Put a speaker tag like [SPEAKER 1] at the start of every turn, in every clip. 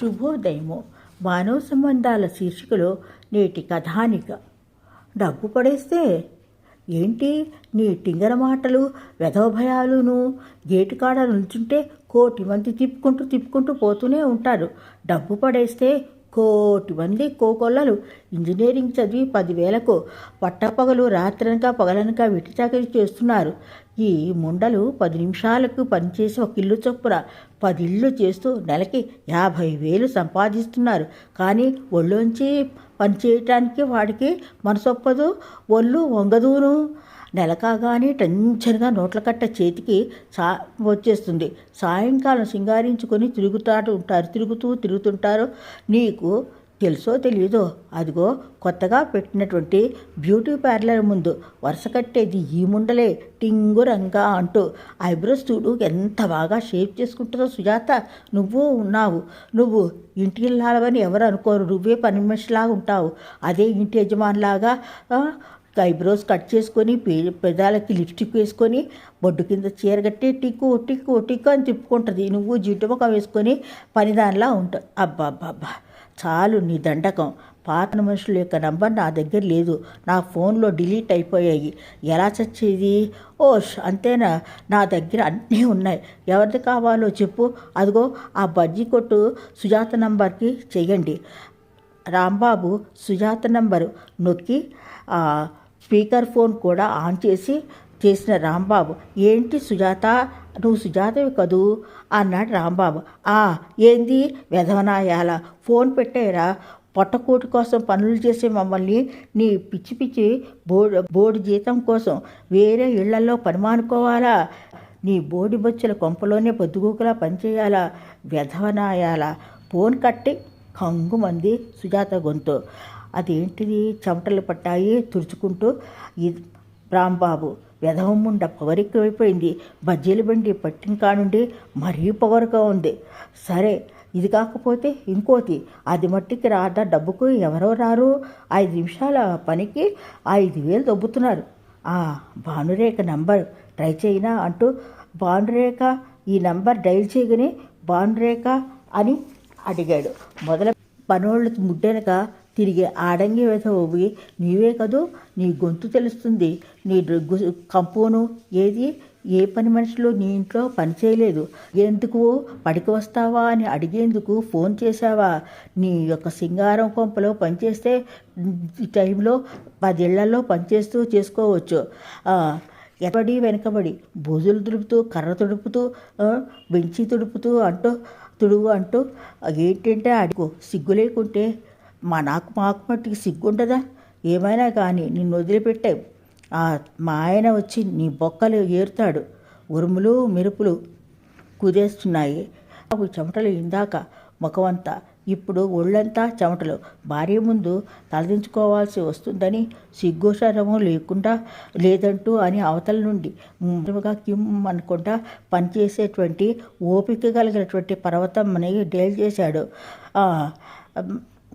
[SPEAKER 1] శుభోదయము. మానవ సంబంధాల శీర్షికలో నేటి కథానిక. డబ్బు పడేస్తే ఏంటి? నీ టింగర మాటలు వెధవభయాలును గేటు కాడ నిల్చుంటే కోటి మంది తిప్పుకుంటూ తిప్పుకుంటూ పోతూనే ఉంటారు. డబ్బు పడేస్తే కోటి మంది కోకొల్లలు ఇంజనీరింగ్ చదివి పదివేలకు పట్టపగలు రాత్రనక పగలనక వెటిచాకరి చేస్తున్నారు. ఈ ముండలు పది నిమిషాలకు పనిచేసి ఒక ఇల్లు చొప్పున పదిళ్ళు చేస్తూ నెలకి యాభై వేలు సంపాదిస్తున్నారు. కానీ ఒళ్ళోంచి పని చేయటానికి వాడికి మనసొప్పదు. ఒళ్ళు వంగదూను. నెల కాగానే టెన్షన్గా నోట్ల కట్ట చేతికి సా వచ్చేస్తుంది. సాయంకాలం సింగారించుకొని తిరుగుతాడు ఉంటారు. తిరుగుతూ తిరుగుతుంటారు. నీకు తెలుసో తెలియదో అదిగో కొత్తగా పెట్టినటువంటి బ్యూటీ పార్లర్ ముందు వరుస కట్టేది ఈ ముండలే టింగు రంగా అంటూ. ఐబ్రోస్ చూడు ఎంత బాగా షేప్ చేసుకుంటుందో సుజాత. నువ్వు ఉన్నావు. నువ్వు ఇంటికి వెళ్ళాలని ఎవరు అనుకోరు. నువ్వే పని మనిషిలాగా ఉంటావు. అదే ఇంటి యజమానిలాగా ఐబ్రోస్ కట్ చేసుకొని పెదాలకి లిప్స్టిక్ వేసుకొని బొడ్డు కింద చీర కట్టి టిక్కు టిక్కు టిక్కు అని తిప్పుకుంటుంది. నువ్వు జిడ్డు ముఖం వేసుకొని పనిదానిలా ఉంటావు అబ్బా అబ్బా అబ్బా చాలు నీ దండకం. పాత మనుషుల యొక్క నంబర్ నా దగ్గర లేదు. నా ఫోన్లో డిలీట్ అయిపోయాయి. ఎలా చచ్చేది? ఓష్ అంతేనా? నా దగ్గర అన్నీ ఉన్నాయి. ఎవరిది కావాలో చెప్పు. అదిగో ఆ బజ్జీ కొట్టు సుజాత నంబర్కి చెయ్యండి. రాంబాబు సుజాత నంబరు నొక్కి స్పీకర్ ఫోన్ కూడా ఆన్ చేసి చేసిన రాంబాబు. ఏంటి సుజాత? నువ్వు సుజాతవి కదూ? అన్నాడు రాంబాబు. ఆ ఏంది? వెధవనాయాల ఫోన్ పెట్టేరా పొట్టకూటి కోసం పనులు చేసే మమ్మల్ని నీ పిచ్చి పిచ్చి బోర్డు బోర్డు జీతం కోసం వేరే ఇళ్ళలో పని మానుకోవాలా నీ బోడి బొచ్చుల కొంపలోనే పొద్దుగూకులా పనిచేయాలా? వ్యధవనాయాలా ఫోన్ కట్టి కంగుమంది సుజాత గొంతు. అదేంటిది? చెమటలు పట్టాయి తుడుచుకుంటూ రాంబాబు. వెధవముండ పొగరెక్కువైపోయింది బజ్జీల బండి పట్టిన కానుండి మరీ పొగరుగా ఉంది. సరే ఇది కాకపోతే ఇంకోటి. అది మట్టికి రాదా డబ్బుకు ఎవరో రారు. ఐదు నిమిషాల పనికి ఐదు వేలు దొబ్బుతున్నారు. ఆ భానురేఖ నంబర్ ట్రై చేయినా అంటూ భానురేఖ ఈ నంబర్ డైల్ చేయగానే భానురేఖ అని అడిగాడు. మొదల పనోళ్ళు ముడ్డెనక తిరిగి ఆడంగి వెతవి నీవే కదూ? నీ గొంతు తెలుస్తుంది. నీ డ్రగ్గు కంపోను ఏది? ఏ పని మనుషులు నీ ఇంట్లో పని చేయలేదు. ఎందుకు? పడికి వస్తావా? అని అడిగేందుకు ఫోన్ చేశావా? నీ యొక్క సింగారం కొంపలో పనిచేస్తే టైంలో పదేళ్ళలో పనిచేస్తూ చేసుకోవచ్చు. ఆ, ఎక్కడి వెనకబడి బూజులు తుడుపుతూ కర్ర తుడుపుతూ బెంచి తుడుపుతూ అంటూ తుడువు అంటూ ఏంటంటే అడుగు. సిగ్గు లేకుంటే మా నాకు మాకు మట్టికి సిగ్గుండదా? ఏమైనా కానీ నిన్ను వదిలిపెట్టావు. ఆ మా ఆయన వచ్చి నీ బొక్కలు ఏరుతాడు. ఉరుములు మెరుపులు కుదేస్తున్నాయి. అవి చెమటలు ఇందాక ముఖమంతా ఇప్పుడు ఒళ్ళంతా చెమటలు. భార్య ముందు తలదించుకోవాల్సి వస్తుందని సిగ్గుశరము లేకుండా లేదంటూ అని అవతల నుండి ముందుగా కిమ్ అనుకుండా పనిచేసేటువంటి ఓపిక కలిగినటువంటి అని డేల్ చేశాడు.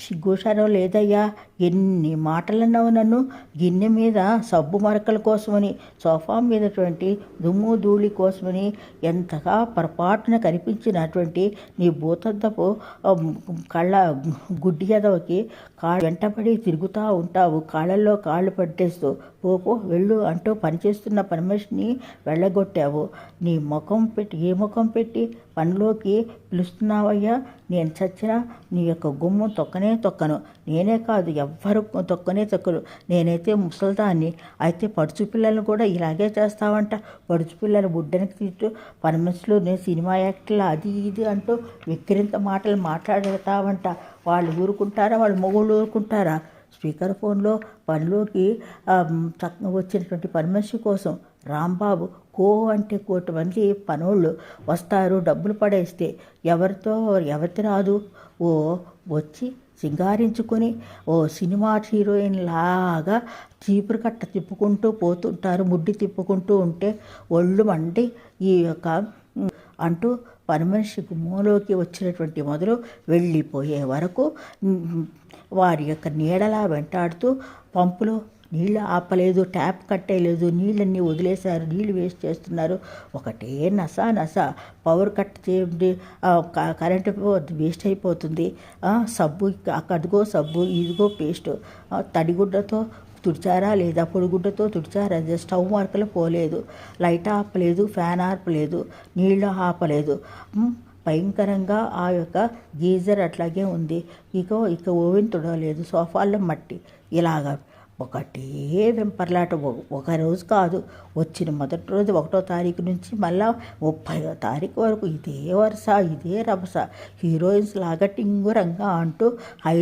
[SPEAKER 1] ఆ, లేదయ్యా. ఎన్ని మాటలన్నావు నన్ను? గిన్నె మీద సబ్బు మరకల కోసమని సోఫా మీదటువంటి దుమ్ము ధూళి కోసమని ఎంతగా పొరపాటున కనిపించినటువంటి నీ భూతద్దపు కళ్ళ గుడ్డి ఎదవకి కాళ్ళు వెంటబడి తిరుగుతూ ఉంటావు. కాళ్ళల్లో కాళ్ళు పట్టేస్తూ పోపో వెళ్ళు అంటూ పనిచేస్తున్న పరమేష్ని వెళ్ళగొట్టావు. నీ ముఖం పెట్టి ఏ ముఖం పెట్టి పనిలోకి పిలుస్తున్నావయ్యా? నేను చచ్చినా నీ యొక్క గుమ్మం తొక్కనే తొక్కను. నేనే కాదు ఎవ్వరు తొక్కనే తొక్కరు. నేనైతే ముసల్దాన్ని అయితే పడుచు పిల్లలను కూడా ఇలాగే చేస్తావంట. పడుచు పిల్లలు బుడ్డనికి తిట్టు పని మనుషులు నేను సినిమా యాక్టర్లు అది ఇది అంటూ విక్రింత మాటలు మాట్లాడతావంట. వాళ్ళు ఊరుకుంటారా? వాళ్ళు మొగుళ్ళు ఊరుకుంటారా? స్పీకర్ ఫోన్లో పనిలోకి వచ్చినటువంటి పని మనిషి కోసం రాంబాబు కో అంటే కోటి మంది పనోళ్ళు వస్తారు డబ్బులు పడేస్తే ఎవరితో ఎవరితో రాదు. ఓ వచ్చి సింగారించుకొని ఓ సినిమా హీరోయిన్ లాగా చీపురు కట్ట తిప్పుకుంటూ పోతుంటారు ముడ్డి తిప్పుకుంటూ ఉంటే ఒళ్ళు మండి ఈ యొక్క అంటూ పని మనిషి గుమ్మంలోకి వచ్చినటువంటి మొదలు వెళ్ళిపోయే వరకు వారి యొక్క నీడలా వెంటాడుతూ పంపులో నీళ్ళు ఆపలేదు ట్యాప్ కట్టేయలేదు నీళ్ళన్నీ వదిలేశారు నీళ్ళు వేస్ట్ చేస్తున్నారు. ఒకటే నస నస. పవర్ కట్ చేయండి. కరెంటు వేస్ట్ అయిపోతుంది. సబ్బు అక్కడిగో సబ్బు ఇదిగో పేస్ట్. తడిగుడ్డతో తుడిచారా లేదా? పొడిగుడ్డతో తుడిచారా? స్టవ్ మార్కలు పోలేదు. లైట్ ఆపలేదు ఫ్యాన్ ఆపలేదు నీళ్ళు ఆపలేదు. భయంకరంగా ఆ యొక్క గీజర్ అట్లాగే ఉంది. ఇక ఇక ఓవెన్ తుడవలేదు. సోఫాల్లో మట్టి. ఇలాగా. ఒకటే వెంపర్లాట. ఒక రోజు కాదు వచ్చిన మొదటి రోజు ఒకటో తారీఖు నుంచి మళ్ళా ముప్పైవ తారీఖు వరకు ఇదే వరుస ఇదే రభస. హీరోయిన్స్ లాగా టింగురంగా అంటూ హై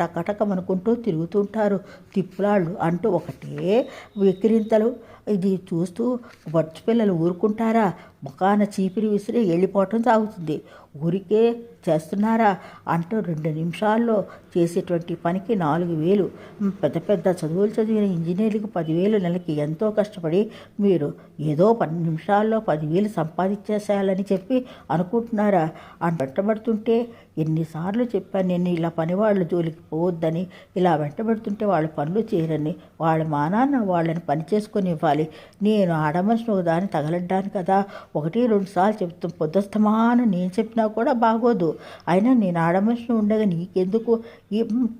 [SPEAKER 1] టకటకమనుకుంటూ తిరుగుతుంటారు. తిప్పులాళ్ళు అంటూ ఒకటే విక్రింతలు. ఇది చూస్తూ బొచ్చు పిల్లలు ఊరుకుంటారా? ముఖాన చీపిరి విసిరి వెళ్ళిపోవటం సాగుతుంది. ఊరికే చేస్తున్నారా అంటూ రెండు నిమిషాల్లో చేసేటువంటి పనికి నాలుగు వేలు. పెద్ద పెద్ద చదువులు చదివిన ఇంజనీర్లకు పదివేలు నెలకి ఎంతో కష్టపడి మీరు ఏదో పది నిమిషాల్లో పదివేలు సంపాదించేసేయాలని చెప్పి అనుకుంటున్నారా? అని వెంటబడుతుంటే ఎన్నిసార్లు చెప్పాను నేను ఇలా పనివాళ్ళు జోలికి పోవద్దని. ఇలా వెంటబడుతుంటే వాళ్ళ పనులు చేయరని వాళ్ళ మానాన్న వాళ్ళని పని చేసుకొని ఇవ్వాలి. నేను ఆడమనిషిని ఒక దాన్ని తగలడ్డాను కదా. ఒకటి రెండు సార్లు చెప్తాం పొద్దుస్తమాను నేను చెప్పినా కూడా బాగోదు. అయినా నేను ఆడమనిషి ఉండగా నీకెందుకు?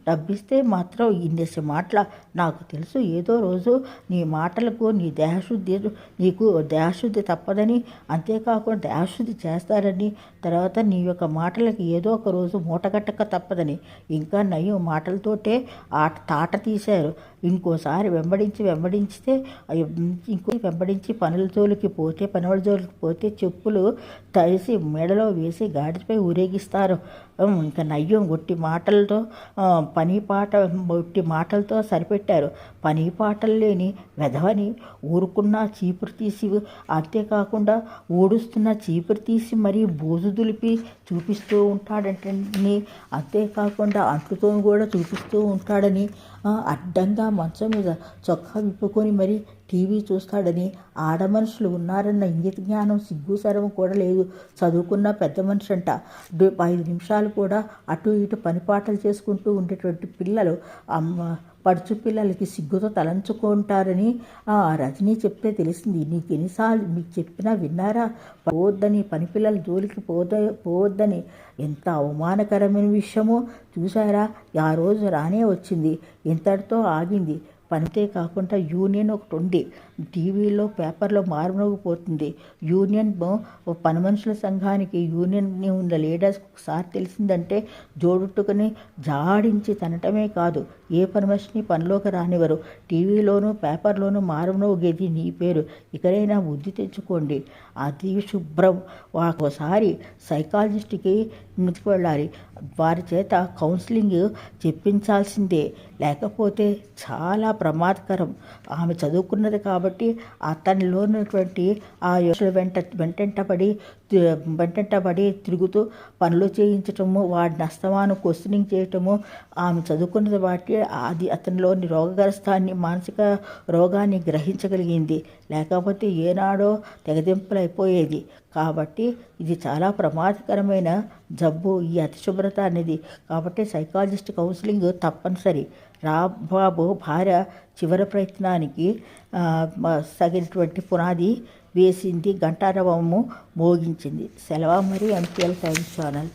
[SPEAKER 1] డబ్బిస్తే మాత్రం ఇన్నేసి మాటల నాకు తెలుసు. ఏదో రోజు నీ మాటలకు నీ దేహశుద్ధి నీకు దేహశుద్ధి తప్పదని అంతేకాకుండా దేహశుద్ధి చేస్తారని తర్వాత నీ యొక్క మాటలకు ఏదో ఒక రోజు మూటగట్టక తప్పదని. ఇంకా నయం మాటలతోటే ఆట తాట తీశారు. ఇంకోసారి వెంబడించి వెంబడించితే ఇంకో వెంబడించి పనుల జోలికి పోతే పనుల జోలికి పోతే చెప్పులు తడిసి మెడలో వేసి గాడిపై ఊరేగిస్తారు. ఇంకా నయ్యం ఒట్టి మాటలతో పని పాట ఒట్టి మాటలతో సరిపెట్టారు. పని పాటలు లేని వెధవని ఊరుకున్న చీపురు తీసి అంతేకాకుండా ఊడుస్తున్న చీపురు తీసి మరీ బోజు దులిపి చూపిస్తూ ఉంటాడంటని అంతేకాకుండా అంటుతో కూడా చూపిస్తూ ఉంటాడని అడ్డంగా మంచం మీద చొక్కా విప్పుకొని మరి టీవీ చూస్తాడని ఆడ మనుషులు ఉన్నారన్న ఇంగిత జ్ఞానం సిగ్గు సరవం కూడా లేదు. చదువుకున్న పెద్ద మనిషి అంట ఐదు నిమిషాలు కూడా అటు ఇటు పనిపాటలు చేసుకుంటూ ఉండేటువంటి పిల్లలు అమ్మ పడుచు పిల్లలకి సిగ్గుతో తలంచుకుంటారని ఆ రజనీ చెప్తే తెలిసింది. నీకు ఎన్నిసార్లు మీకు చెప్పినా విన్నారా? పోవద్దని పని పిల్లల జోలికి పోద పోవద్దని. ఎంత అవమానకరమైన విషయమో చూసారా ఆ రోజు రానే వచ్చింది. ఇంతటితో ఆగింది. పనితే కాకుండా యూనియన్ ఒకటి ఉంది. టీవీలో పేపర్లో మారుమోగిపోతుంది యూనియన్ పనిమనుషుల పని మనుషుల సంఘానికి యూనియన్ ఉన్న లీడర్స్ ఒకసారి తెలిసిందంటే జోడుట్టుకుని జాడించి తనటమే కాదు ఏ పని మనిషిని పనిలోకి రానివ్వరు. టీవీలోనూ పేపర్లోనూ మారుమోగేది నీ పేరు. ఇకనైనా బుద్ధి తెచ్చుకోండి. అతి శుభ్రం. ఒకసారి సైకాలజిస్ట్కి వెళ్ళాలి వారి చేత కౌన్సిలింగ్ చెప్పించాల్సిందే. లేకపోతే చాలా ప్రమాదకరం. ఆమె చదువుకున్నది కాబట్టి కాబట్టి అతనిలో ఉన్నటువంటి ఆ యోచన వెంట వెంటంటపడి తి- తిరుగుతూ పనులు చేయించటము వాడిని అస్తమానం క్వశ్చనింగ్ చేయటము ఆమె చదువుకున్నది బట్టి అది అతనిలోని రోగగ్రస్తాన్ని మానసిక రోగాన్ని గ్రహించగలిగింది. లేకపోతే ఏనాడో తెగదింపులు అయిపోయేది కాబట్టి ఇది చాలా ప్రమాదకరమైన జబ్బు ఈ అతిశుభ్రత అనేది. కాబట్టి సైకాలజిస్ట్ కౌన్సిలింగ్ తప్పనిసరి. రాబాబు భార్య చివరి ప్రయత్నానికి తగినటువంటి పునాది వేసింది గంటారవము మోగించింది. సెలవు మరి ఎంపీఎల్ టైమ్స్ ఛానల్.